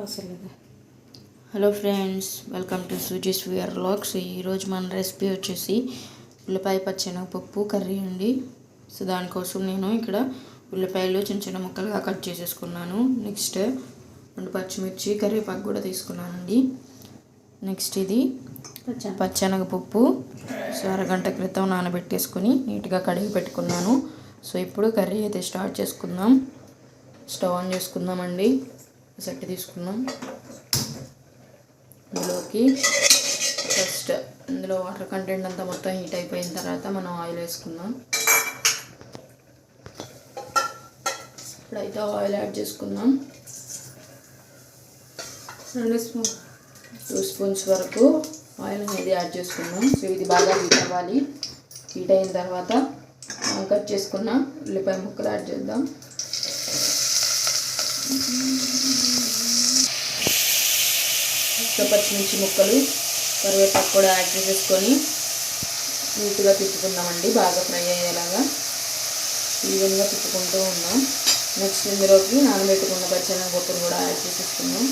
అవసరం లేదు hello friends welcome to Suji's wear locks ఈరోజు మన రెసిపీ వచ్చేసి ఉల్లిపాయ పచ్చెనగపప్పు కర్రీ అండి. సో దానికోసం నేను ఇక్కడ ఉల్లిపాయలు చిన్న చిన్న ముక్కలుగా కట్ చేసేసుకున్నాను. నెక్స్ట్ రెండు పచ్చిమిర్చి కరివేపాకు కూడా తీసుకున్నానండి. నెక్స్ట్ ఇది పచ్చెనగపప్పు. సో అరగంట క్రితం నానబెట్టేసుకొని నీట్గా కడిగి పెట్టుకున్నాను. సో ఇప్పుడు కర్రీ అయితే స్టార్ట్ చేసుకుందాం. స్టవ్ ఆన్ చేసుకుందామండి. సెట్ తీసుకుందాం ఇందులోకి ఫస్ట్ ఇందులో వాటర్ కంటెంట్ అంతా మొత్తం హీట్ అయిపోయిన తర్వాత మనం ఆయిల్ వేసుకుందాం. ఇప్పుడైతే ఆయిల్ యాడ్ చేసుకుందాం. రెండు స్పూన్ టూ స్పూన్స్ వరకు ఆయిల్ అనేది యాడ్ చేసుకుందాం. సో ఇది బాగా హీట్ అవ్వాలి. హీట్ అయిన తర్వాత కట్ చేసుకున్న ఉల్లిపాయ ముక్కలు యాడ్ చేద్దాం. పచ్చిమిర్చి ముక్కలు కరివేపాకు కూడా యాడ్ చేసేసుకొని నీట్గా తిప్పుకుందామండి. బాగా ఫ్రై అయ్యేలాగా ఈవెన్గా తిప్పుకుంటూ ఉన్నాం. నెక్స్ట్ ఇందులోకి నానబెట్టుకున్న పచ్చెనగపప్పును కూడా యాడ్ చేసేసుకున్నాం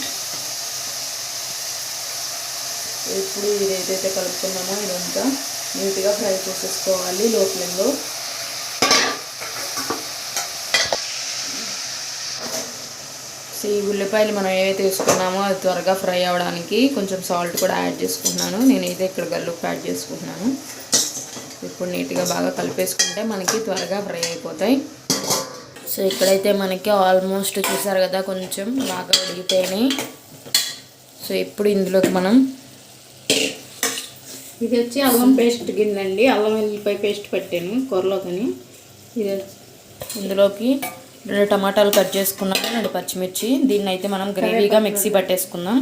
ఇప్పుడు ఇది ఏదైతే కలుపుకున్నామో ఇదంతా నీట్గా ఫ్రై చేసేసుకోవాలి లో ఫ్లేమ్లో ఈ ఉల్లిపాయలు మనం ఏవైతే వేసుకున్నామో అది త్వరగా ఫ్రై అవ్వడానికి కొంచెం సాల్ట్ కూడా యాడ్ చేసుకుంటున్నాను. నేనైతే ఇక్కడ గల్లుప్పు యాడ్ చేసుకుంటున్నాను. ఇప్పుడు నీట్గా బాగా కలిపేసుకుంటే మనకి త్వరగా ఫ్రై అయిపోతాయి. సో ఇక్కడైతే మనకి ఆల్మోస్ట్ చూసారు కదా కొంచెం బాగా ఉడిగిపోయినాయి సో ఇప్పుడు ఇందులోకి మనం ఇది వచ్చి అల్లం పేస్ట్ గిన్నెండి అల్లం వెల్లిపాయ పేస్ట్ పెట్టాను కూరలోకని. ఇది ఇందులోకి రెండు టమాటాలు కట్ చేసుకున్నాము రెండు పచ్చిమిర్చి. దీన్ని అయితే మనం గ్రేవీగా మిక్సీ పట్టేసుకుందాం.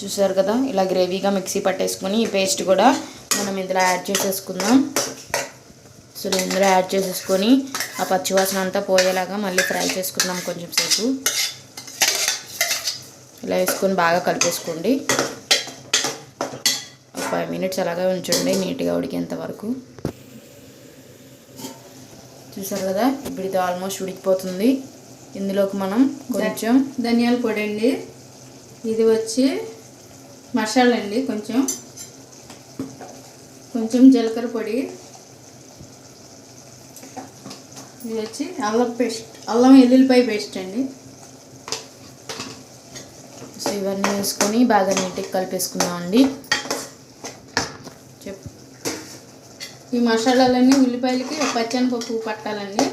చూసారు కదా ఇలా గ్రేవీగా మిక్సీ పట్టేసుకొని ఈ పేస్ట్ కూడా మనం ఇందులో యాడ్ చేసేసుకుందాం. సో ఇందులో యాడ్ చేసేసుకొని ఆ పచ్చివాసన అంతా పోయేలాగా మళ్ళీ ఫ్రై చేసుకుందాం కొంచెం సేపు. ఇలా వేసుకొని బాగా కలిపేసుకోండి. ఒక ఫైవ్ మినిట్స్ అలాగే ఉంచండి నీట్గా ఉడికేంత వరకు. చూసారు కదా? ఇప్పుడు ఇది ఆల్మోస్ట్ ఉడికిపోతుంది. ఇందులోకి మనం కొంచెం ధనియాల పొడి అండి. ఇది వచ్చి మసాలా అండి కొంచెం. కొంచెం జీలకర్ర పొడి. ఇది వచ్చి అల్లం పేస్ట్ అల్లం వెల్లుల్లిపాయ పేస్ట్ అండి. సో ఇవన్నీ వేసుకొని బాగా నీట్గా కలిపేసుకుందామండి. చెప్ ఈ మసాలాలన్నీ ఉల్లిపాయలకి పచ్చని పప్పు పట్టాలండి.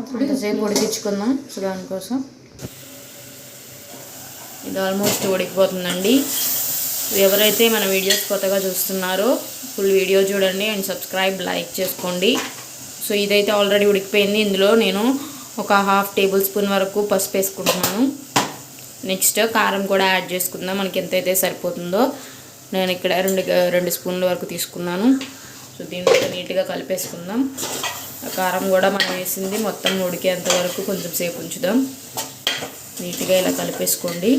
అప్పుడు ఇంతసేపు ఉడికించుకుందాం. సో దానికోసం. ఇది ఆల్మోస్ట్ ఉడికిపోతుందండి. ఎవరైతే మన వీడియోస్ కొత్తగా చూస్తున్నారో ఫుల్ వీడియో చూడండి అండ్ సబ్స్క్రైబ్ లైక్ చేసుకోండి. సో ఇదైతే ఆల్రెడీ ఉడికిపోయింది. ఇందులో నేను ఒక హాఫ్ టేబుల్ స్పూన్ వరకు పసుపు వేసుకుంటున్నాను. నెక్స్ట్ కారం కూడా యాడ్ చేసుకుందాం. మనకి ఎంతైతే సరిపోతుందో నేను ఇక్కడ రెండు రెండు స్పూన్ల వరకు తీసుకున్నాను. సో దీంట్లో నీట్గా కలిపేసుకుందాం. ఆ కారం కూడా మనం వేసింది మొత్తం ఉడికేంత వరకు కొంచెం సేపు ఉంచుదాం. నీట్గా ఇలా కలిపేసుకోండి.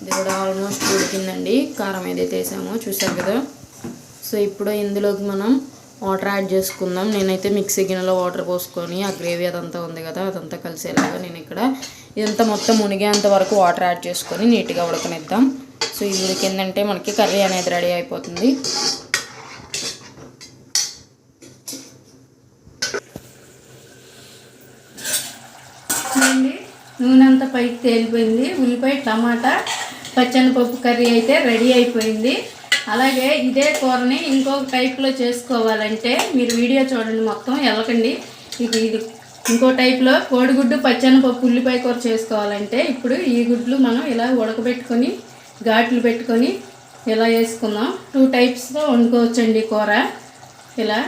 ఇది కూడా ఆల్మోస్ట్ ఉడికిందండి. కారం ఏదైతే వేసామో చూసారు కదా. సో ఇప్పుడు ఇందులోకి మనం వాటర్ యాడ్ చేసుకుందాం. నేనైతే మిక్సీ గిన్నెలో వాటర్ పోసుకొని ఆ గ్రేవీ అదంతా ఉంది కదా అదంతా కలిసేలాగా నేను ఇక్కడ ఇదంతా మొత్తం మునిగేంత వరకు వాటర్ యాడ్ చేసుకొని నీట్గా ఉడకనిద్దాం. సో ఇది ఉడికిందంటే మనకి కర్రీ అనేది రెడీ అయిపోతుంది. నూనె అంతా పైకి తేలిపోయింది. ఉల్లిపాయ టమాటా పచ్చనిపప్పు కర్రీ అయితే రెడీ అయిపోయింది. అలాగే ఇదే కూరని ఇంకొక టైప్లో చేసుకోవాలంటే మీరు వీడియో చూడండి మొత్తం వెళ్ళకండి ఇది ఇది ఇంకో టైప్లో కోడిగుడ్డు పచ్చనిపప్పు ఉల్లిపాయ కూర చేసుకోవాలంటే ఇప్పుడు ఈ గుడ్లు మనం ఇలా ఉడకబెట్టుకొని ఘాట్లు పెట్టుకొని ఇలా వేసుకుందాం టూ టైప్స్లో వండుకోవచ్చండి కూర. ఇలా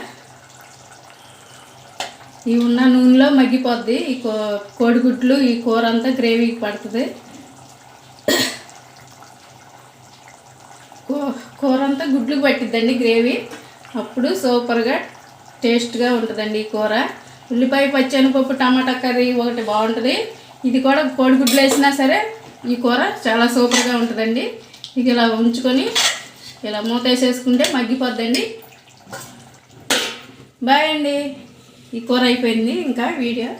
ఈ ఉన్న నూనెలో మగ్గిపోద్ది. ఈ కో కోడిగుడ్లు ఈ కూర అంతా గ్రేవీకి పడుతుంది. కూర అంతా గుడ్లు పట్టిద్దండి గ్రేవీ. అప్పుడు సూపర్గా టేస్ట్గా ఉంటుందండి ఈ కూర. ఉల్లిపాయ పచ్చనిపప్పు టమాటా కర్రీ ఒకటి బాగుంటుంది. ఇది కూడా కోడిగుడ్లు వేసినా సరే ఈ కూర చాలా సూపర్గా ఉంటుందండి. ఇది ఇలా ఉంచుకొని ఇలా మూత వేసేసుకుంటే మగ్గిపోద్దండి. బాయ్ అండి. ఈ కూర అయిపోయింది ఇంకా వీడియో.